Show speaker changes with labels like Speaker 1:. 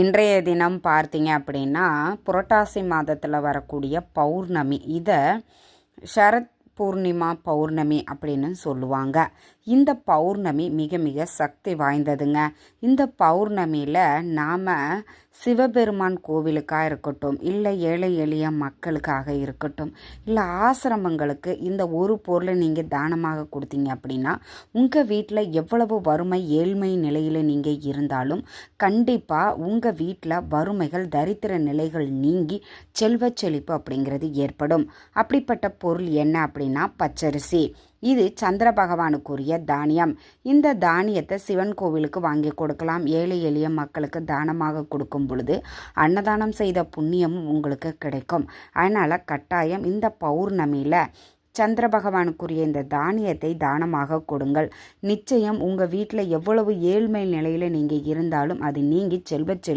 Speaker 1: இன்றைய தினம் பார்த்தீங்க அப்படின்னா புரட்டாசி மாதத்தில் வரக்கூடிய பௌர்ணமி. இதை சரத் பூர்ணிமா பௌர்ணமி அப்படின்னு சொல்லுவாங்க. இந்த பௌர்ணமி மிக மிக சக்தி வாய்ந்ததுங்க. இந்த பௌர்ணமியில் நாம் சிவபெருமான் கோவிலுக்காக இருக்கட்டும் இல்லை ஏழை எளிய மக்களுக்காக இருக்கட்டும் இல்லை ஆசிரமங்களுக்கு இந்த ஒரு பொருளை நீங்கள் தானமாக கொடுத்தீங்க அப்படின்னா உங்கள் வீட்டில் எவ்வளவு வறுமை ஏழ்மை நிலையில் நீங்கள் இருந்தாலும் கண்டிப்பாக உங்கள் வீட்டில் வறுமைகள் தரித்திர நிலைகள் நீங்கி செல்வ செழிப்பு அப்படிங்கிறது ஏற்படும். அப்படிப்பட்ட பொருள் என்ன அப்படின்னா பச்சரிசி. இது சந்திர பகவானுக்குரிய தானியம். இந்த தானியத்தை சிவன் கோவிலுக்கு வாங்கி கொடுக்கலாம். ஏழை எளிய மக்களுக்கு தானமாக கொடுக்கும் பொழுது அன்னதானம் செய்த புண்ணியமும் உங்களுக்கு கிடைக்கும். அதனால் கட்டாயம் இந்த பௌர்ணமியில் சந்திர பகவானுக்குரிய இந்த தானியத்தை தானமாக கொடுங்கள். நிச்சயம் உங்கள் வீட்டில் எவ்வளவு ஏழ்மை நிலையில் நீங்கள் இருந்தாலும் அது நீங்கி செல்வச் செல்